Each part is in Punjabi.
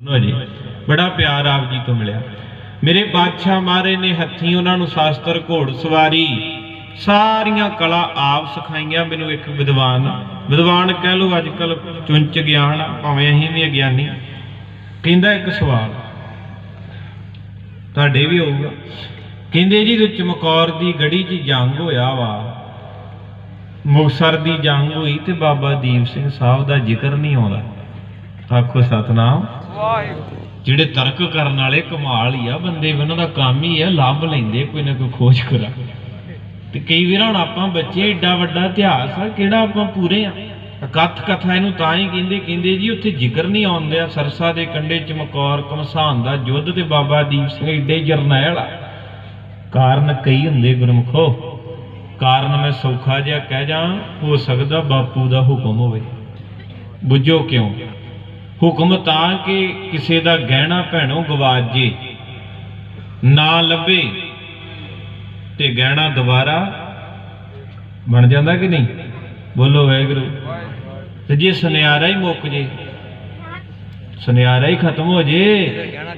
ਲੋ ਜੀ, ਬੜਾ ਪਿਆਰ ਆਪ ਜੀ ਤੋਂ ਮਿਲਿਆ। ਮੇਰੇ ਬਾਦਸ਼ਾਹ ਮਾਰੇ ਨੇ ਹੱਥੀਂ ਉਹਨਾਂ ਨੂੰ ਸ਼ਾਸਤਰ, ਘੋੜ, ਸਵਾਰੀ, ਸਾਰੀਆਂ ਕਲਾ ਆਪ ਸਿਖਾਈਆਂ। ਮੈਨੂੰ ਇੱਕ ਵਿਦਵਾਨ ਵਿਦਵਾਨ ਕਹਿ ਲੋ ਅੱਜ ਕੱਲ ਚੁੰਚ ਗਿਆਨ ਭਾਵੇਂ ਅਸੀਂ ਵੀ ਅਗਿਆਨੀ ਕਹਿੰਦਾ ਇੱਕ ਸਵਾਲ, ਤੁਹਾਡੇ ਵੀ ਹੋਊਗਾ। ਕਹਿੰਦੇ ਜੀ ਤੇ ਚਮਕੌਰ ਦੀ ਗੜੀ 'ਚ ਜੰਗ ਹੋਇਆ ਵਾ। ਮੁਕਸਰ ਦੀ ਜੰਗ ਹੋਈ ਤੇ ਬਾਬਾ ਦੀਪ ਸਿੰਘ ਸਾਹਿਬ ਦਾ ਜ਼ਿਕਰ ਨਹੀਂ ਆਉਂਦਾ। ਆਖੋ, ਸਤਨਾਮ। ਜਿਹੜੇ ਤਰਕ ਕਰਨ ਵਾਲੇ ਕਮਾਲ ਹੀ ਆ, ਬੰਦੇ ਉਹਨਾਂ ਦਾ ਕੰਮ ਹੀ ਆ, ਲੱਭ ਲੈਂਦੇ ਕੋਈ ਨਾ ਕੋਈ ਖੋਜ ਕਰਾ। ਤੇ ਕਈ ਵਾਰ ਹੁਣ ਆਪਾਂ ਬੱਚੇ ਏਡਾ ਵੱਡਾ ਇਤਿਹਾਸ ਆ, ਕਿਹੜਾ ਆਪਾਂ ਪੂਰੇ ਆ? ਕਥ ਕਥਾ ਇਹਨੂੰ ਤਾਂ ਹੀ ਕਹਿੰਦੇ ਕਹਿੰਦੇ ਜੀ ਉੱਥੇ ਜ਼ਿਕਰ ਨਹੀਂ ਆਉਂਦੇ ਆ ਸਰਸਾ ਦੇ ਕੰਢੇ ਚਮਕੌਰ ਕਮਸਾਨ ਦਾ ਯੁੱਧ ਤੇ ਬਾਬਾ ਦੀਪ ਸਿੰਘ ਏਡੇ ਜਰਨੈਲ ਆ। ਕਾਰਨ ਕਈ ਹੁੰਦੇ ਗੁਰਮਖੋ। ਕਾਰਨ ਮੈਂ ਸੌਖਾ ਜਿਹਾ ਕਹਿ ਜਾ, ਹੋ ਸਕਦਾ ਬਾਪੂ ਦਾ ਹੁਕਮ ਹੋਵੇ। ਬੁੱਝੋ ਕਿਉਂ? ਹੁਕਮ ਤਾਂ ਕਿ ਕਿਸੇ ਦਾ ਗਹਿਣਾ ਭੈਣੋ ਗਵਾਜੇ ਨਾ ਲੱਭੇ ਤੇ ਗਹਿਣਾ ਦੁਬਾਰਾ ਬਣ ਜਾਂਦਾ ਕਿ ਨਹੀਂ? ਬੋਲੋ ਵਾਹਿਗੁਰੂ। ਤੇ ਜੇ ਸੁਨਿਆਰਾ ਹੀ ਮੁੱਕ ਜੇ, ਸੁਨਿਆਰਾ ਹੀ ਖਤਮ ਹੋ ਜੇ,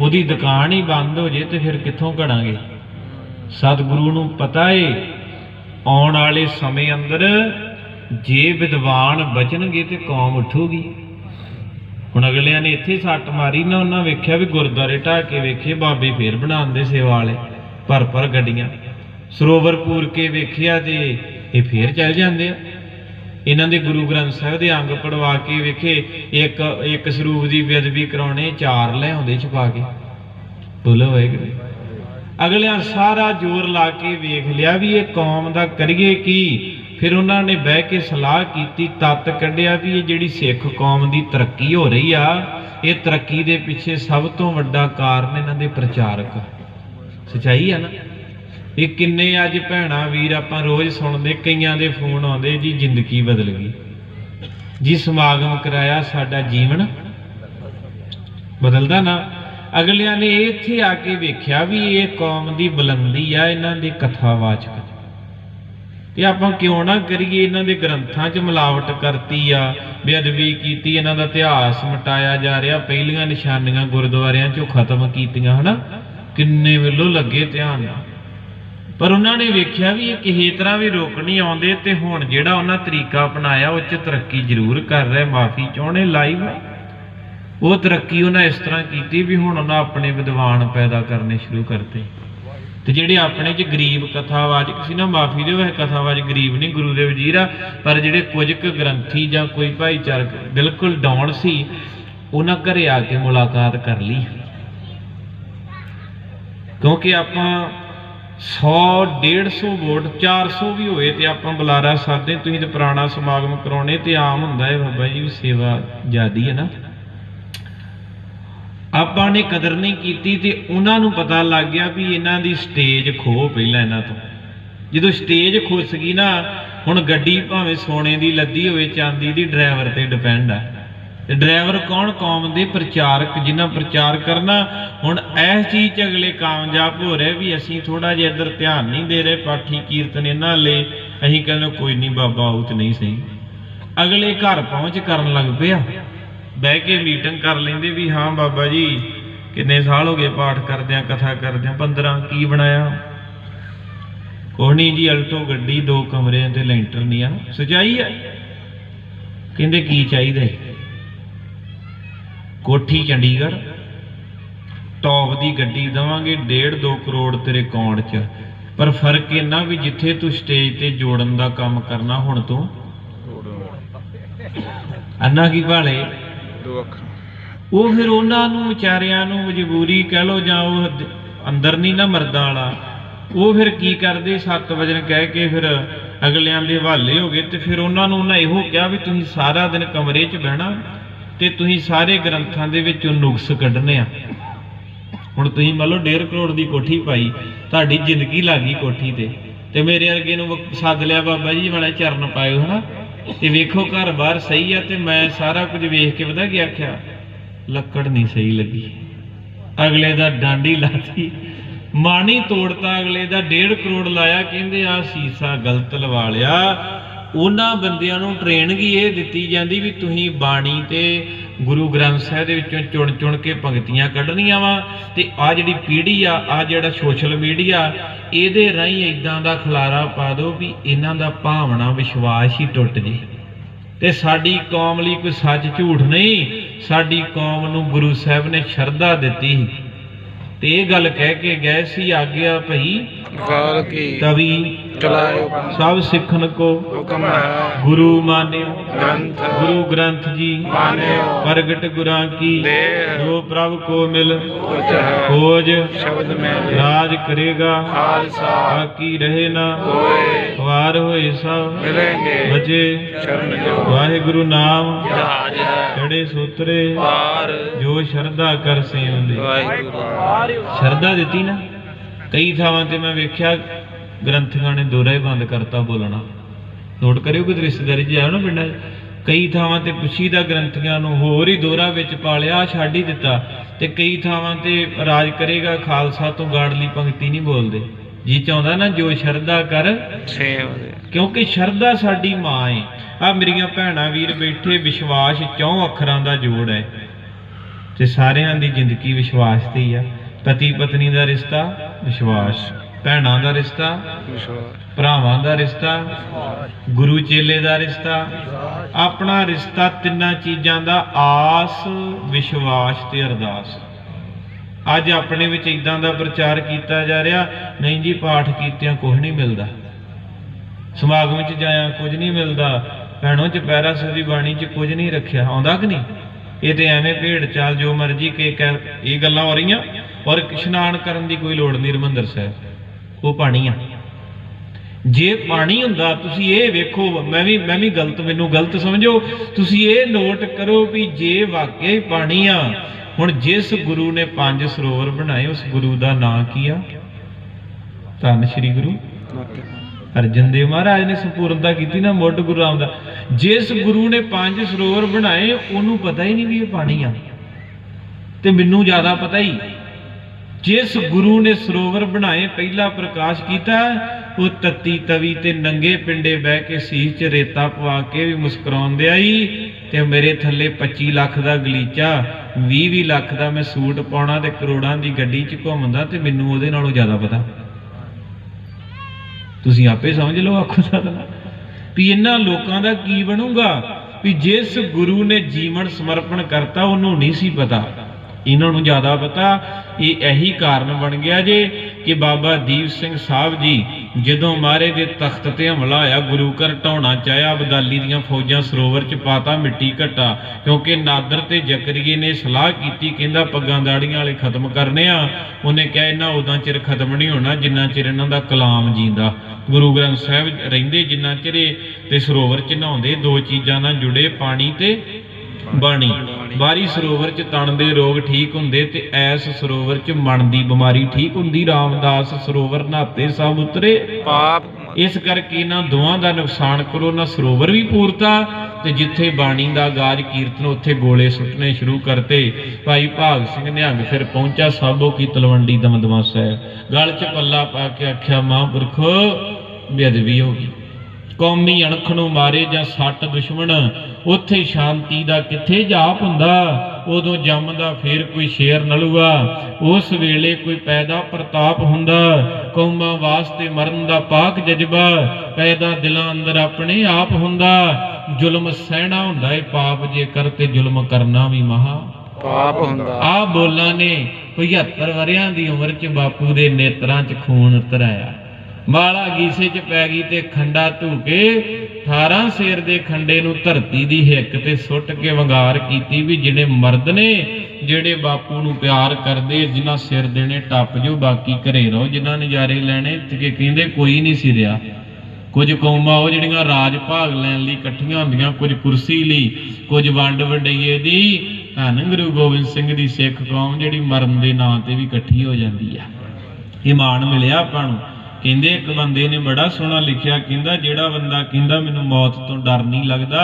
ਉਹਦੀ ਦੁਕਾਨ ਹੀ ਬੰਦ ਹੋ ਜੇ ਤੇ ਫਿਰ ਕਿੱਥੋਂ ਘੜਾਂਗੇ? ਸਤਿਗੁਰੂ ਨੂੰ ਪਤਾ ਏ, ਆਉਣ ਵਾਲੇ ਸਮੇਂ ਅੰਦਰ ਜੇ ਵਿਦਵਾਨ ਬਚਣਗੇ ਤੇ ਕੌਮ ਉੱਠੂਗੀ। ਹੁਣ ਅਗਲਿਆਂ ਨੇ ਇੱਥੇ ਸੱਟ ਮਾਰੀ ਨਾ ਉਹਨਾਂ ਵੇਖਿਆ ਵੀ ਗੁਰਦਾਰੇ ਢਾਹ ਕੇ ਵੇਖੇ, ਬਾਬੇ ਫੇਰ ਬਣਾਉਂਦੇ ਸੇਵਾ ਵਾਲੇ, ਭਰ ਭਰ ਗੱਡੀਆਂ। ਸਰੋਵਰ ਪੂਰ ਕੇ ਵੇਖਿਆ ਤੇ ਇਹ ਫੇਰ ਚੱਲ ਜਾਂਦੇ ਆ। ਇਹਨਾਂ ਦੇ ਗੁਰੂ ਗ੍ਰੰਥ ਸਾਹਿਬ ਦੇ ਅੰਗ ਪੜਵਾ ਕੇ ਵੇਖੇ, ਇੱਕ ਇੱਕ ਸਰੂਪ ਦੀ ਬੇਅਦਬੀ ਕਰਾਉਣੇ, ਚਾਰ ਲਿਆਉਂਦੇ ਛਪਾ ਕੇ। ਬੋਲੋ ਵਾਹਿਗੁਰੂ। ਅਗਲਿਆਂ ਸਾਰਾ ਜ਼ੋਰ ਲਾ ਕੇ ਵੇਖ ਲਿਆ ਵੀ ਇਹ ਕੌਮ ਦਾ ਕਰੀਏ ਕੀ? ਫਿਰ ਉਹਨਾਂ ਨੇ ਬਹਿ ਕੇ ਸਲਾਹ ਕੀਤੀ, ਤੱਤ ਕੱਢਿਆ ਵੀ ਇਹ ਜਿਹੜੀ ਸਿੱਖ ਕੌਮ ਦੀ ਤਰੱਕੀ ਹੋ ਰਹੀ ਆ, ਇਹ ਤਰੱਕੀ ਦੇ ਪਿੱਛੇ ਸਭ ਤੋਂ ਵੱਡਾ ਕਾਰਨ ਇਹਨਾਂ ਦੇ ਪ੍ਰਚਾਰਕ। ਸਚਾਈ ਆ ਨਾ? ਇਹ ਕਿੰਨੇ ਅੱਜ ਭੈਣਾ, ਵੀਰ ਆਪਾਂ ਰੋਜ਼ ਸੁਣਦੇ, ਕਈਆਂ ਦੇ ਫੋਨ ਆਉਂਦੇ, ਜੀ ਜ਼ਿੰਦਗੀ ਬਦਲ ਗਈ। ਜੀ ਸਮਾਗਮ ਕਰਾਇਆ ਸਾਡਾ ਜੀਵਨ। ਬਦਲਦਾ ਨਾ। ਅਗਲਿਆਂ ਨੇ ਇੱਥੇ ਆ ਕੇ ਵੇਖਿਆ ਵੀ ਇਹ ਕੌਮ ਦੀ ਬੁਲੰਦੀ ਆ, ਇਹਨਾਂ ਦੇ ਕਥਾਵਾਚਕ। ਕਿ ਆਪਾਂ ਕਿਉਂ ਨਾ ਕਰੀਏ ਇਹਨਾਂ ਦੇ ਗ੍ਰੰਥਾਂ 'ਚ ਮਿਲਾਵਟ ਕਰਤੀ ਆ ਬੇਅਦਬੀ ਕੀਤੀ ਇਹਨਾਂ ਦਾ ਇਤਿਹਾਸ ਮਿਟਾਇਆ ਜਾ ਰਿਹਾ, ਪਹਿਲੀਆਂ ਨਿਸ਼ਾਨੀਆਂ ਗੁਰਦੁਆਰਿਆਂ 'ਚੋਂ ਖਤਮ ਕੀਤੀਆਂ, ਹਨਾ? ਕਿੰਨੇ ਵੱਲੋਂ ਲੱਗੇ ਧਿਆਨ ਪਰ ਉਹਨਾਂ ਨੇ ਵੇਖਿਆ ਵੀ ਇਹ ਕਿਸੇ ਤਰ੍ਹਾਂ ਵੀ ਰੋਕ ਨਹੀਂ ਆਉਂਦੇ ਤੇ ਹੁਣ ਜਿਹੜਾ ਉਹਨਾਂ ਤਰੀਕਾ ਅਪਣਾਇਆ, ਉਹ 'ਚ ਤਰੱਕੀ ਜ਼ਰੂਰ ਕਰ ਰਿਹਾ, ਮਾਫੀ ਚਾਹੁੰਦੇ, ਲਾਈਵ ਉਹ ਤਰੱਕੀ ਉਹਨਾਂ ਇਸ ਤਰ੍ਹਾਂ ਕੀਤੀ ਵੀ ਹੁਣ ਉਹਨਾਂ ਆਪਣੇ ਵਿਦਵਾਨ ਪੈਦਾ ਕਰਨੇ ਸ਼ੁਰੂ ਕਰਤੇ। ਤੇ ਜਿਹੜੇ ਆਪਣੇ ਚ ਗਰੀਬ ਕਥਾਵਾਚਕ ਸੀ ਨਾ, ਮਾਫੀ ਦਿਓ ਇਹ ਕਥਾਵਾਚਕ ਗਰੀਬ ਨਹੀਂ, ਗੁਰੂ ਦੇ ਵਜ਼ੀਰ ਆ, ਪਰ ਜਿਹੜੇ ਕੁਝ ਕੁ ਗ੍ਰੰਥੀ ਜਾਂ ਕੋਈ ਭਾਈਚਾਰਕ ਬਿਲਕੁਲ ਡਾਉਣ ਸੀ, ਉਹਨਾਂ ਘਰੇ ਆ ਕੇ ਮੁਲਾਕਾਤ ਕਰ ਲਈ। ਕਿਉਂਕਿ ਆਪਾਂ 100 150 ਵੋਟ 400 ਵੀ ਹੋਏ ਤੇ ਆਪਾਂ ਬੁਲਾਰਾ ਸਾਦੇ ਤੁਸੀਂ ਤੇ ਪੁਰਾਣਾ ਸਮਾਗਮ ਕਰਾਉਣੇ ਤੇ ਆਮ ਹੁੰਦਾ ਹੈ ਬਾਬਾ ਜੀ ਸੇਵਾ ਜਿਆਦੀ ਹੈ ਨਾ। ਆਪਾਂ ਨੇ ਕਦਰ ਨਹੀਂ ਕੀਤੀ ਤੇ ਉਹਨਾਂ ਨੂੰ ਪਤਾ ਲੱਗ ਗਿਆ ਵੀ ਇਹਨਾਂ ਦੀ ਸਟੇਜ ਖੋ ਪਹਿਲਾਂ ਇਹਨਾਂ ਤੋਂ। ਜਦੋਂ ਸਟੇਜ ਖੁੱਸ ਗਈ ਨਾ, ਹੁਣ ਗੱਡੀ ਭਾਵੇਂ ਸੋਨੇ ਦੀ ਲੱਦੀ ਹੋਵੇ, ਚਾਂਦੀ ਦੀ ਡਰਾਈਵਰ ਤੇ ਡਿਪੈਂਡ ਆ। ਤੇ ਡਰਾਈਵਰ ਕੌਣ? ਕੌਮ ਦੇ ਪ੍ਰਚਾਰਕ, ਜਿਨ੍ਹਾਂ ਪ੍ਰਚਾਰ ਕਰਨਾ, ਹੁਣ ਇਸ ਚੀਜ਼ 'ਚ ਅਗਲੇ ਕਾਮਯਾਬ ਹੋ ਰਹੇ ਵੀ ਅਸੀਂ ਥੋੜਾ ਜਿਹਾ ਇੱਧਰ ਧਿਆਨ ਨਹੀਂ ਦੇ ਰਹੇ, ਪਾਠੀ ਕੀਰਤਨ ਇਹਨਾਂ ਲਈ, ਅਸੀਂ ਕਹਿੰਦੇ ਕੋਈ ਨਹੀਂ ਬਾਬਾ ਆਉ ਤੇ ਨਹੀਂ ਸਹੀ। ਅਗਲੇ ਘਰ ਪਹੁੰਚ ਕਰਨ ਲੱਗ ਪਿਆ। ਬਹਿ ਕੇ ਮੀਟਿੰਗ ਕਰ ਲੈਂਦੇ ਵੀ ਹਾਂ ਬਾਬਾ ਜੀ ਕਿੰਨੇ ਸਾਲ ਹੋ ਗਏ ਪਾਠ ਕਰਦਿਆਂ ਕਥਾ ਕਰਦਿਆਂ 15 ਕੀ ਬਣਾਇਆ? ਕੋਣੀ ਜੀ ਅਲਟੋ ਗੱਡੀ ਦੋ ਕਮਰੇ ਤੇ ਲੈਂਟਰ ਨਹੀਂ ਆ। ਸਚਾਈ ਹੈ ਕਹਿੰਦੇ ਕੀ ਚਾਹੀਦਾ ਕੋਠੀ ਚੰਡੀਗੜ੍ਹ। ਟੌਪ ਦੀ ਗੱਡੀ ਦਵਾਂਗੇ 1.5 2 ਕਰੋੜ ਤੇਰੇ ਅਕਾਊਂਟ 'ਚ। ਪਰ ਫ਼ਰਕ ਇੰਨਾ ਵੀ ਜਿੱਥੇ ਤੂੰ ਸਟੇਜ ਤੇ ਜੋੜਨ ਦਾ ਕੰਮ ਕਰਨਾ ਹੁਣ ਤੂੰ। ਅੰਨਾ ਕੀ ਭਾਲੇ ਦੋ ਅੱਖਰ। ਉਹ ਫਿਰ ਉਹਨਾਂ ਨੂੰ ਵਿਚਾਰਿਆਂ ਨੂੰ ਮਜਬੂਰੀ ਕਹਿ ਲੋ ਜਾਂ ਉਹ ਅੰਦਰ ਨਹੀਂ ਨਾ ਮਰਦਾਂ ਵਾਲਾ। ਉਹ ਫਿਰ ਕੀ ਕਰਦੇ? ਸੱਤ ਵਜਨ ਕਹਿ ਕੇ ਫਿਰ ਅਗਲਿਆਂ ਦੇ ਹਵਾਲੇ ਹੋ ਗਏ ਤੇ ਫਿਰ ਉਹਨਾਂ ਨੂੰ ਉਹਨਾਂ ਇਹੋ ਕਿਹਾ ਵੀ ਤੁਸੀਂ ਸਾਰਾ ਦਿਨ ਕਮਰੇ 'ਚ ਬਹਿਣਾ ਤੇ ਤੁਸੀਂ ਸਾਰੇ ਗ੍ਰੰਥਾਂ ਦੇ ਵਿੱਚੋਂ ਨੁਕਸ ਕੱਢਣੇ ਆ। ਹੁਣ ਤੁਸੀਂ ਮੰਨ ਲਓ 1.5 ਕਰੋੜ ਦੀ ਕੋਠੀ ਪਾਈ, ਤੁਹਾਡੀ ਜ਼ਿੰਦਗੀ ਲੱਗੀ ਕੋਠੀ ਤੇ। ਤੇ ਮੇਰੇ ਵਰਗੇ ਨੂੰ ਸੱਦ ਲਿਆ ਬਾਬਾ ਜੀ ਵਾਲੇ ਚਰਨ ਪਾਇਓ, ਹਨਾ? ਤੇ ਵੇਖੋ ਘਰ ਬਾਹਰ ਸਹੀ ਆ ਤੇ ਮੈਂ ਸਾਰਾ ਕੁਝ ਵੇਖ ਕੇ ਪਤਾ ਕੀ ਆਖਿਆ? ਲੱਕੜ ਨਹੀਂ ਸਹੀ ਲੱਗੀ। ਅਗਲੇ ਦਾ ਡਾਂਡੀ ਲਾਤੀ। ਮਾਣੀ ਤੋੜਤਾ, ਅਗਲੇ ਦਾ 1.5 ਕਰੋੜ ਲਾਇਆ, ਕਹਿੰਦੇ ਆ ਸੀਸਾ ਗਲਤ ਲਵਾ ਲਿਆ। ਉਹਨਾਂ ਬੰਦਿਆਂ ਨੂੰ ਟ੍ਰੇਨਿੰਗ ਇਹ ਦਿੱਤੀ ਜਾਂਦੀ ਵੀ ਤੁਸੀਂ ਬਾਣੀ ਤੇ ਗੁਰੂ ਗ੍ਰੰਥ ਸਾਹਿਬ ਦੇ ਵਿੱਚੋਂ ਚੁਣ ਚੁਣ ਕੇ ਪੰਕਤੀਆਂ ਕੱਢਣੀਆਂ ਵਾ ਤੇ ਆ ਜਿਹੜੀ ਪੀੜ੍ਹੀ ਆ ਆ ਜਿਹੜਾ ਸੋਸ਼ਲ ਮੀਡੀਆ ਇਹਦੇ ਰਾਹੀਂ ਇਦਾਂ ਦਾ ਖਲਾਰਾ ਪਾ ਦਿਓ ਵੀ ਇਹਨਾਂ ਦਾ ਭਾਵਨਾ ਵਿਸ਼ਵਾਸ ਹੀ ਟੁੱਟ ਜੇ ਤੇ ਸਾਡੀ ਕੌਮ ਲਈ ਕੋਈ ਸੱਚ ਝੂਠ ਨਹੀਂ ਸਾਡੀ ਕੌਮ ਨੂੰ ਗੁਰੂ ਸਾਹਿਬ ਨੇ ਸ਼ਰਧਾ ਦਿੱਤੀ ਸੀ। ਤੇ ਇਹ ਗੱਲ ਕਹਿ ਕੇ ਗਏ ਸੀ ਆਗਿਆ ਭਈ ਕਾਲ ਕੀ ਤਵੀ ਚਲਾਇਓ। ਸਭ ਸਿੱਖਣ ਕੋ ਹੁਕਮ ਹੈ। ਗੁਰੂ ਮਾਨਿਓ। ਗ੍ਰੰਥ ਗੁਰੂ ਗ੍ਰੰਥ ਜੀ। ਮਾਨਿਓ। ਪ੍ਰਗਟ ਗੁਰਾਂ ਕੀ। ਦੇਹ। ਜੋ ਪ੍ਰਭ ਕੋ ਮਿਲ। ਉਚ ਹੈ। ਖੋਜ। ਸ਼ਬਦ ਮੇਲੇ। ਰਾਜ ਕਰੇਗਾ। ਖਾਲਸਾ। ਬਾਕੀ ਰਹੇ ਨਾ। ਕੋਏ ਵਾਰ ਹੋਏ ਸਭ। ਮਿਲेंगे ਬਚੇ। ਸ਼ਰਨ ਜੋ। ਵਾਹਿਗੁਰੂ ਨਾਮ। ਜਹਾਜ ਹੈ। ਚੜੇ ਸੂਤਰੇ। ਪਾਰ। ਜੋ ਸ਼ਰਧਾ ਕਰ ਸੇਵੰਦੇ ਵਾਹਿਗੁਰੂ। ਸ਼ਰਧਾ ਦਿੱਤੀ ਨਾ। ਕਈ ਥਾਵਾਂ ਤੇ ਮੈਂ ਵੇਖਿਆ ਗ੍ਰੰਥੀਆਂ ਨੇ ਦੋਰਾ ਹੀ ਬੰਦ ਕਰਤਾ ਬੋਲਣਾ। ਨੋਟ ਕਰਿਓ ਕਿ ਰਿਸ਼ਤੇਦਾਰੀ ਜਾਓ ਨਾ ਪਿੰਡਾਂ ਕਈ ਥਾਵਾਂ ਤੇ ਪੁੱਛੀਦਾ ਗ੍ਰੰਥੀਆਂ ਨੂੰ ਹੋਰ ਹੀ ਦੋਰਾ ਵਿੱਚ ਪਾ ਲਿਆ ਆਹ ਛੱਡ ਹੀ ਦਿੱਤਾ। ਤੇ ਕਈ ਥਾਵਾਂ ਤੇ ਰਾਜ ਕਰੇਗਾ ਖਾਲਸਾ ਤੋਂ ਗਾੜਲੀ ਪੰਕਤੀ ਨਹੀਂ ਬੋਲਦੇ। ਜੀ ਚਾਹੁੰਦਾ ਨਾ ਜੋ ਸ਼ਰਧਾ ਕਰ ਦੇ ਕਿਉਂਕਿ ਸ਼ਰਧਾ ਸਾਡੀ ਮਾਂ ਏ। ਆ ਮੇਰੀਆਂ ਭੈਣਾਂ ਵੀਰ ਬੈਠੇ ਵਿਸ਼ਵਾਸ ਚੌਂ ਅੱਖਰਾਂ ਦਾ ਜੋੜ ਹੈ। ਤੇ ਸਾਰਿਆਂ ਦੀ ਜ਼ਿੰਦਗੀ ਵਿਸ਼ਵਾਸ ਤੇ ਹੀ ਆ। ਪਤੀ ਪਤਨੀ ਦਾ ਰਿਸ਼ਤਾ ਵਿਸ਼ਵਾਸ। ਭੈਣਾਂ ਦਾ ਰਿਸ਼ਤਾ, ਭਰਾਵਾਂ ਦਾ ਰਿਸ਼ਤਾ, ਗੁਰੂ ਚੇਲੇ ਦਾ ਰਿਸ਼ਤਾ, ਆਪਣਾ ਰਿਸ਼ਤਾ ਤਿੰਨਾਂ ਚੀਜ਼ਾਂ ਦਾ ਆਸ, ਵਿਸ਼ਵਾਸ ਤੇ ਅਰਦਾਸ। ਅੱਜ ਆਪਣੇ ਵਿੱਚ ਇਦਾਂ ਦਾ ਪ੍ਰਚਾਰ ਕੀਤਾ ਜਾ ਰਿਹਾ, ਨਹੀਂ ਜੀ ਪਾਠ ਕੀਤਿਆਂ ਕੁਝ ਨਹੀਂ ਮਿਲਦਾ। ਸਮਾਗਮ 'ਚ ਜਾਇਆ ਕੁਝ ਨਹੀਂ ਮਿਲਦਾ, ਭੈਣੋ ਚ ਪੈਰਾ ਦੀ ਬਾਣੀ 'ਚ ਕੁਝ ਨਹੀਂ ਰੱਖਿਆ, ਆਉਂਦਾ ਕਿ ਨਹੀਂ? ਇਹ ਤੇ ਐਵੇਂ ਭੇਡ ਚਾਲ ਜੋ ਮਰਜ਼ੀ ਕੇ ਕਹਿ ਇਹ ਗੱਲਾਂ ਹੋ ਰਹੀਆਂ, ਔਰ ਇਸ਼ਨਾਨ ਕਰਨ ਦੀ ਕੋਈ ਲੋੜ ਨਹੀਂ ਰਮੰਦਰ ਸਾਹਿਬ। ਉਹ ਪਾਣੀ ਆ। ਜੇ ਪਾਣੀ ਹੁੰਦਾ, ਤੁਸੀਂ ਇਹ ਵੇਖੋ, ਮੈਂ ਵੀ ਮੈਂ ਵੀ ਗਲਤ, ਮੈਨੂੰ ਗਲਤ ਸਮਝੋ। ਤੁਸੀਂ ਇਹ ਨੋਟ ਕਰੋ ਵੀ ਜੇ ਵਾਕਿਆ ਹੀ ਪਾਣੀ ਆ, ਹੁਣ ਜਿਸ ਗੁਰੂ ਨੇ ਪੰਜ ਸਰੋਵਰ ਬਣਾਏ, ਉਸ ਗੁਰੂ ਦਾ ਨਾਂ ਕੀ ਆ? ਧੰਨ ਸ਼੍ਰੀ ਗੁਰੂ। ਅਰਜਨ ਦੇਵ ਮਹਾਰਾਜ ਨੇ ਸੰਪੂਰਨਤਾ ਕੀਤੀ ਨਾ ਮੁੱਢ ਗੁਰੂ ਰਾਮਦਾਸ ਜਿਸ ਗੁਰੂ ਨੇ ਪੰਜ ਸਰੋਵਰ ਬਣਾਏ, ਉਹਨੂੰ ਪਤਾ ਹੀ ਨਹੀਂ ਵੀ ਇਹ ਪਾਣੀ ਆ। ਤੇ ਮੈਨੂੰ ਜ਼ਿਆਦਾ ਪਤਾ ਹੀ। ਜਿਸ ਗੁਰੂ ਨੇ ਸਰੋਵਰ ਬਣਾਏ, ਪਹਿਲਾ ਪ੍ਰਕਾਸ਼ ਕੀਤਾ, ਉਹ ਤੱਤੀ ਤਵੀ ਤੇ ਨੰਗੇ ਪਿੰਡੇ ਬਹਿ ਕੇ ਸੀਸ 'ਚ ਰੇਤਾ ਪਵਾ ਕੇ ਵੀ ਮੁਸਕਰਾਉਂਦੇ ਆਈ ਤੇ ਮੇਰੇ ਥੱਲੇ 25 ਲੱਖ ਦਾ ਗਲੀਚਾ 20 20 ਲੱਖ ਦਾ ਮੈਂ ਸੂਟ ਪਾਉਣਾ ਤੇ ਕਰੋੜਾਂ ਦੀ ਗੱਡੀ 'ਚ ਘੁੰਮਦਾ ਤੇ ਮੈਨੂੰ ਉਹਦੇ ਨਾਲੋਂ ਜ਼ਿਆਦਾ ਪਤਾ। ਤੁਸੀਂ ਆਪੇ ਸਮਝ ਲਓ ਆਖੋ ਸਾਧਨਾ ਵੀ ਇਹਨਾਂ ਲੋਕਾਂ ਦਾ ਕੀ ਬਣੂਗਾ? ਵੀ ਜਿਸ ਗੁਰੂ ਨੇ ਜੀਵਨ ਸਮਰਪਣ ਕਰਤਾ, ਉਹਨੂੰ ਨਹੀਂ ਸੀ ਪਤਾ। ਇਹਨਾਂ ਨੂੰ ਜ਼ਿਆਦਾ ਪਤਾ, ਇਹ ਇਹੀ ਕਾਰਨ ਬਣ ਗਿਆ ਜੇ ਕਿ ਬਾਬਾ ਦੀਪ ਸਿੰਘ ਸਾਹਿਬ ਜੀ ਜਦੋਂ ਮਾਰੇ ਦੇ ਤਖਤ ਤੇ ਹਮਲਾ ਹੋਇਆ, ਗੁਰੂ ਘਰ ਢਾਉਣਾ ਚਾਹਿਆ, ਅਬਦਾਲੀ ਦੀਆਂ ਫੌਜਾਂ ਸਰੋਵਰ ਚ ਪਾਤਾ, ਮਿੱਟੀ ਘਟਾ, ਕਿਉਂਕਿ ਨਾਦਰ ਤੇ ਜ਼ਕਰੀਏ ਨੇ ਸਲਾਹ ਕੀਤੀ, ਕਹਿੰਦਾ ਪੱਗਾਂ ਦਾੜੀਆਂ ਵਾਲੇ ਖਤਮ ਕਰਨੇ ਆ। ਉਹਨੇ ਕਿਹਾ, ਇਹਨਾਂ ਉਦਾਂ ਚਿਰ ਖਤਮ ਨਹੀਂ ਹੋਣਾ, ਜਿੰਨਾ ਚਿਰ ਇਹਨਾਂ ਦਾ ਕਲਾਮ ਜੀਂਦਾ। ਗੁਰੂ ਗ੍ਰੰਥ ਸਾਹਿਬ ਰਹਿੰਦੇ ਜਿੰਨਾ ਚਿਰ ਇਹ ਤੇ ਸਰੋਵਰ ਚ ਨਹਾਉਂਦੇ, ਦੋ ਚੀਜ਼ਾਂ ਨਾਲ ਜੁੜੇ, ਪਾਣੀ ਤੇ ਬਾਣੀ। ਬਾਰੀ ਸਰੋਵਰ ਚ ਤਣ ਦੇ ਰੋਗ ਠੀਕ ਹੁੰਦੇ ਤੇ ਐਸ ਸਰੋਵਰ ਚ ਮਨ ਦੀ ਬਿਮਾਰੀ ਠੀਕ ਹੁੰਦੀ। ਰਾਮਦਾਸ ਸਰੋਵਰ ਨਹਾਤੇ ਸਭ ਉਤਰੇ। ਪਾਪ। ਇਸ ਕਰਕੇ ਇਹਨਾਂ ਦੋਵਾਂ ਦਾ ਨੁਕਸਾਨ ਕਰੋ ਨਾ ਸਰੋਵਰ ਵੀ ਪੂਰਤਾ ਤੇ ਜਿੱਥੇ ਬਾਣੀ ਦਾ ਗਾਜ ਕੀਰਤਨ ਉੱਥੇ ਗੋਲੇ ਸੁੱਟਣੇ ਸ਼ੁਰੂ ਕਰਤੇ। ਭਾਈ ਭਾਗ ਸਿੰਘ ਨਿਹੰਗ ਫਿਰ ਪਹੁੰਚਾ ਸਾਬੋ ਕੀ ਤਲਵੰਡੀ ਦਮਦਮਾ ਸਾਹਿਬ। ਗਲ 'ਚ ਪੱਲਾ ਪਾ ਕੇ ਆਖਿਆ ਮਹਾਂਪੁਰਖੋ ਬੇਅਦਬੀ ਹੋ ਗਈ। ਕੌਮੀ ਅਣਖ ਨੂੰ ਮਾਰੇ ਜਾਂ ਸੱਟ ਦੁਸ਼ਮਣ ਉੱਥੇ ਸ਼ਾਂਤੀ ਦਾ ਕਿੱਥੇ ਜਾਪ ਹੁੰਦਾ? ਉਦੋਂ ਜੰਮਦਾ ਫੇਰ ਕੋਈ ਸ਼ੇਰ ਨਲੂਆ ਉਸ ਵੇਲੇ ਕੋਈ ਪੈਦਾ ਪ੍ਰਤਾਪ ਹੁੰਦਾ। ਕੌਮਾਂ ਵਾਸਤੇ ਮਰਨ ਦਾ ਪਾਕ ਜਜ਼ਬਾ ਪੈਦਾ ਦਿਲਾਂ ਅੰਦਰ ਆਪਣੇ ਆਪ ਹੁੰਦਾ। ਜ਼ੁਲਮ ਸਹਿਣਾ ਹੁੰਦਾ ਏ ਪਾਪ ਜੇ ਕਰਤੇ ਜ਼ੁਲਮ ਕਰਨਾ ਵੀ ਮਹਾ। ਪਾਪ ਹੁੰਦਾ। ਆ ਬੋਲਾਂ ਨੇ 75 ਵਰਿਆਂ ਦੀ ਉਮਰ 'ਚ ਬਾਪੂ ਦੇ ਨੇਤਰਾਂ 'ਚ ਖੂਨ ਉਤਰਾਇਆ। ਮਾਲਾ ਗੀਸੇ 'ਚ ਪੈ ਗਈ ਤੇ ਖੰਡਾ ਧੂਕੇ 18 ਸ਼ੇਰ ਦੇ ਖੰਡੇ ਨੂੰ ਧਰਤੀ ਦੀ ਹਿੱਕ ਤੇ ਸੁੱਟ ਕੇ ਵੰਗਾਰ ਕੀਤੀ ਵੀ ਜਿਹੜੇ ਮਰਦ ਨੇ, ਜਿਹੜੇ ਬਾਪੂ ਨੂੰ ਪਿਆਰ ਕਰਦੇ, ਜਿਨ੍ਹਾਂ ਸਿਰ ਦੇਣੇ ਟੱਪ ਜੋ ਬਾਕੀ ਘਰੇ ਰਹੋ, ਜਿਨ੍ਹਾਂ ਨਜ਼ਾਰੇ ਲੈਣੇ ਤੇ ਕਹਿੰਦੇ ਕੋਈ ਨਹੀਂ ਸੀ ਰਿਹਾ। ਕੁਝ ਕੌਮਾਂ ਉਹ ਜਿਹੜੀਆਂ ਰਾਜ ਭਾਗ ਲੈਣ ਲਈ ਇਕੱਠੀਆਂ ਹੁੰਦੀਆਂ, ਕੁਝ ਕੁਰਸੀ ਲਈ, ਕੁਝ ਵੰਡ ਵੰਡਈਏ ਦੀ, ਧੰਨ ਗੁਰੂ ਗੋਬਿੰਦ ਸਿੰਘ ਦੀ ਸਿੱਖ ਕੌਮ ਜਿਹੜੀ ਮਰਨ ਦੇ ਨਾਂ ਤੇ ਵੀ ਇਕੱਠੀ ਹੋ ਜਾਂਦੀ ਆ। ਇਮਾਨ ਮਿਲਿਆ ਆਪਾਂ ਨੂੰ। ਕਹਿੰਦੇ ਇੱਕ ਬੰਦੇ ਨੇ ਬੜਾ ਸੋਹਣਾ ਲਿਖਿਆ, ਕਹਿੰਦਾ ਜਿਹੜਾ ਬੰਦਾ ਕਹਿੰਦਾ ਮੈਨੂੰ ਮੌਤ ਤੋਂ ਡਰ ਨਹੀਂ ਲੱਗਦਾ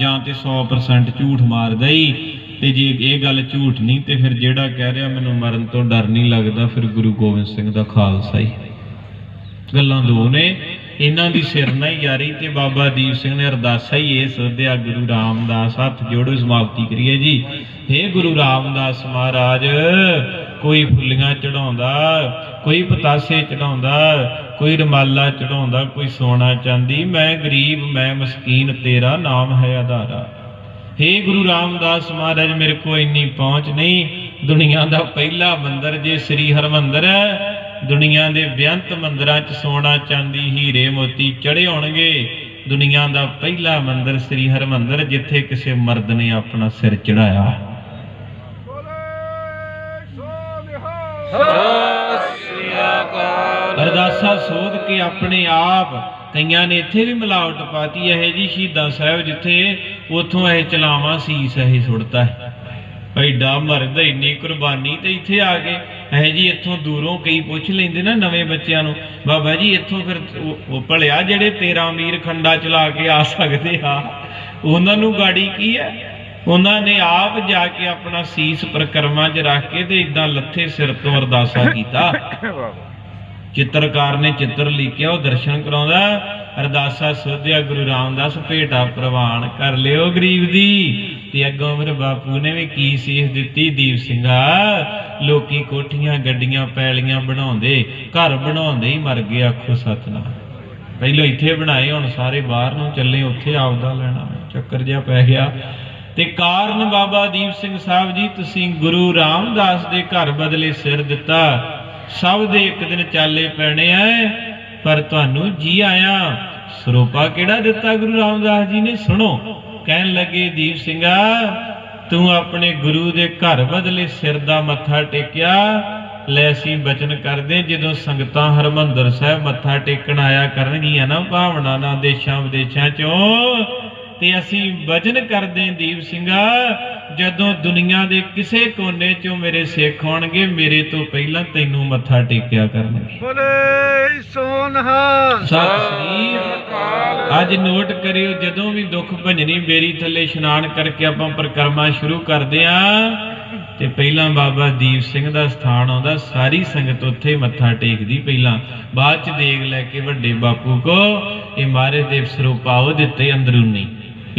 ਜਾਂ ਤੇ 100% ਝੂਠ ਮਾਰਦਾ ਹੀ ਤੇ ਜੇ ਇਹ ਗੱਲ ਝੂਠ ਨਹੀਂ ਤੇ ਫਿਰ ਜਿਹੜਾ ਕਹਿ ਰਿਹਾ ਮੈਨੂੰ ਮਰਨ ਤੋਂ ਡਰ ਨਹੀਂ ਲੱਗਦਾ, ਫਿਰ ਗੁਰੂ ਗੋਬਿੰਦ ਸਿੰਘ ਦਾ ਖਾਲਸਾ ਹੀ ਗੱਲਾਂ ਦੋ ਨੇ, ਇਹਨਾਂ ਦੀ ਸਿਰ ਨਾ ਹੀ ਯਾਰੀ ਤੇ ਬਾਬਾ ਦੀਪ ਸਿੰਘ ਨੇ ਅਰਦਾਸਾ ਹੀ ਇਹ ਸੋਧਿਆ ਗੁਰੂ ਰਾਮਦਾਸ ਹੱਥ ਜੋੜੋ, ਸਮਾਪਤੀ ਕਰੀਏ ਜੀ। हे ਗੁਰੂ ਰਾਮਦਾਸ ਮਹਾਰਾਜ ਕੋਈ ਫੁੱਲੀਆਂ ਚੜਾਉਂਦਾ ਕੋਈ ਪਤਾਸੇ ਚੜਾਉਂਦਾ ਕੋਈ ਰਮਾਲਾ ਚੜਾਉਂਦਾ ਕੋਈ ਸੋਨਾ ਚਾਂਦੀ, ਮੈਂ ਗਰੀਬ, ਮੈਂ ਮਸਕੀਨ, ਤੇਰਾ ਨਾਮ ਹੈ ਆਧਾਰਾ। हे ਗੁਰੂ ਰਾਮਦਾਸ ਮਹਾਰਾਜ, ਮੇਰੇ ਕੋ ਇੰਨੀ ਪਹੁੰਚ ਨਹੀਂ। ਦੁਨੀਆ ਦਾ ਪਹਿਲਾ ਮੰਦਰ ਜੇ ਸ੍ਰੀ ਹਰਮੰਦਰ ਹੈ, ਦੁਨੀਆ ਦੇ ਬੇਅੰਤ ਮੰਦਰਾਂ 'ਚ ਸੋਨਾ ਚਾਂਦੀ, ਹੀਰੇ ਮੋਤੀ ਚੜੇ ਹੋਣਗੇ। ਦੁਨੀਆ ਦਾ ਪਹਿਲਾ ਮੰਦਰ ਸ੍ਰੀ ਹਰਮੰਦਰ, ਜਿੱਥੇ ਕਿਸੇ ਮਰਦ ਨੇ ਆਪਣਾ ਸਿਰ ਚੜਾਇਆ ਸਤਿ ਸ੍ਰੀ ਅਕਾਲ ਅਰਦਾਸਾ ਸੋਧ ਕੇ ਆਪਣੇ ਆਪ ਕਈਆਂ ਨੇ ਇੱਥੇ ਵੀ ਮਿਲਾਵਟ ਪਾਤੀ ਇਹ ਜੀ ਸ਼ਹੀਦਾਂ ਸਾਹਿਬ ਜਿੱਥੇ ਉਥੋਂ ਇਹ ਚਲਾਵਾ ਸੀਸ ਇਹ ਸੁੱਟਦਾ ਹੈ। ਐਡਾ ਮਰਦ ਇੰਨੀ ਕੁਰਬਾਨੀ ਤੇ ਇੱਥੇ ਆ ਕੇ ਇਹ ਜੀ ਇੱਥੋਂ ਦੂਰੋਂ ਕਈ ਪੁੱਛ ਲੈਂਦੇ ਨਾ ਨਵੇਂ ਬੱਚਿਆਂ ਨੂੰ, ਬਾਬਾ ਜੀ ਇੱਥੋਂ ਫਿਰ ਉਹ ਭਲਿਆ ਜਿਹੜੇ 13 ਅਮੀਰ ਖੰਡਾ ਚਲਾ ਕੇ ਆ ਸਕਦੇ ਆ, ਉਹਨਾਂ ਨੂੰ ਗਾੜੀ ਕੀ ਹੈ? ਉਹਨਾਂ ਨੇ ਆਪ ਜਾ ਕੇ ਆਪਣਾ ਸੀਸ ਪ੍ਰਕਰਮਾਂ 'ਚ ਰੱਖ ਕੇ ਤੇ ਇਦਾਂ ਲੱਥੇ ਸਿਰ ਤੋਂ ਅਰਦਾਸਾ ਕੀਤਾ। ਚਿੱਤਰਕਾਰ ਨੇ ਚਿੱਤਰ ਲਿਖਿਆ ਉਹ ਦਰਸ਼ਨ ਕਰਾਉਂਦਾ ਅਰਦਾਸਾ ਸੋਧਿਆ ਗੁਰੂ ਰਾਮਦਾਸ ਭੇਟਾ ਪ੍ਰਵਾਨ ਕਰ ਲਿਓ ਗਰੀਬ ਦੀ। ਤੇ ਅੱਗੋਂ ਫਿਰ ਬਾਪੂ ਨੇ ਵੀ ਕੀ ਸੀਖ ਦਿੱਤੀ? ਦੀਪ ਸਿੰਘਾ ਲੋਕੀ ਕੋਠੀਆਂ ਗੱਡੀਆਂ ਪੈਲੀਆਂ ਬਣਾਉਂਦੇ ਘਰ ਬਣਾਉਂਦੇ ਹੀ ਮਰ ਗਏ ਆਖੋ ਸਤਨਾਮ। ਪਹਿਲਾਂ ਇੱਥੇ ਬਣਾਏ ਹੁਣ ਸਾਰੇ ਬਾਹਰ ਨੂੰ ਚੱਲੇ ਉੱਥੇ ਆਪਦਾ ਲੈਣਾ ਚੱਕਰ ਜਿਹਾ ਪੈ ਗਿਆ। ਤੇ ਕਾਰਨ ਬਾਬਾ ਦੀਪ ਸਿੰਘ ਸਾਹਿਬ ਜੀ, ਤੁਸੀਂ ਗੁਰੂ ਰਾਮਦਾਸ ਦੇ ਘਰ ਬਦਲੇ ਸਿਰ ਦਿੱਤਾ। ਸਭ ਦੇ ਇੱਕ ਦਿਨ ਚਾਲੇ ਪੈਣੇ ਐ, ਪਰ ਤੁਹਾਨੂੰ ਜੀ ਆਇਆ। ਸਰੋਪਾ ਕਿਹੜਾ ਦਿੱਤਾ ਗੁਰੂ ਰਾਮਦਾਸ ਜੀ ਨੇ? ਸੁਣੋ। ਕਹਿਣ ਲੱਗੇ ਦੀਪ ਸਿੰਘਾ, ਤੂੰ ਆਪਣੇ ਗੁਰੂ ਦੇ ਘਰ ਬਦਲੇ ਸਿਰ ਦਾ ਮੱਥਾ ਟੇਕਿਆ। ਲੈ ਅਸੀਂ ਬਚਨ ਕਰਦੇ, ਜਦੋਂ ਸੰਗਤਾਂ ਹਰਮੰਦਰ ਸਾਹਿਬ ਮੱਥਾ ਟੇਕਣ ਆਇਆ ਕਰਨਗੀਆਂ ਨਾ, ਭਾਵਨਾ ਨਾਲ ਦੇਸ਼ਾਂ ਵਿਦੇਸ਼ਾਂ ਚੋਂ। ਤੇ ਅਸੀਂ ਵਚਨ ਕਰਦੇ ਦੀਪ ਸਿੰਘਾ ਜਦੋਂ ਦੁਨੀਆ ਦੇ ਕਿਸੇ ਕੋਨੇ ਚੋਂ ਮੇਰੇ ਸਿੱਖ ਹੋਣਗੇ ਮੇਰੇ ਤੋਂ ਪਹਿਲਾਂ ਤੈਨੂੰ ਮੱਥਾ ਟੇਕਿਆ ਕਰਨਗੇ। ਬੋਲੇ ਸੋਨਹਾ। ਸਤਿ ਅੱਜ ਨੋਟ ਕਰਿਓ ਜਦੋਂ ਵੀ ਦੁੱਖ ਭੰਜਨੀ ਬੇਰੀ ਥੱਲੇ ਇਸ਼ਨਾਨ ਕਰਕੇ ਆਪਾਂ ਪ੍ਰਕਰਮਾ ਸ਼ੁਰੂ ਕਰਦੇ ਆਂ ਤੇ ਪਹਿਲਾਂ ਬਾਬਾ ਦੀਪ ਸਿੰਘ ਦਾ ਸਥਾਨ ਆਉਂਦਾ ਸਾਰੀ ਸੰਗਤ ਉੱਥੇ ਮੱਥਾ ਟੇਕਦੀ ਪਹਿਲਾਂ। ਬਾਅਦ ਚ ਦੇਗ ਲੈ ਕੇ ਵੱਡੇ ਬਾਪੂ ਕੋ ਇਹ ਮਾਰੇ ਦੇਵ ਸਰੂਪਾਓ ਦਿੱਤੇ ਅੰਦਰੂਨੀ।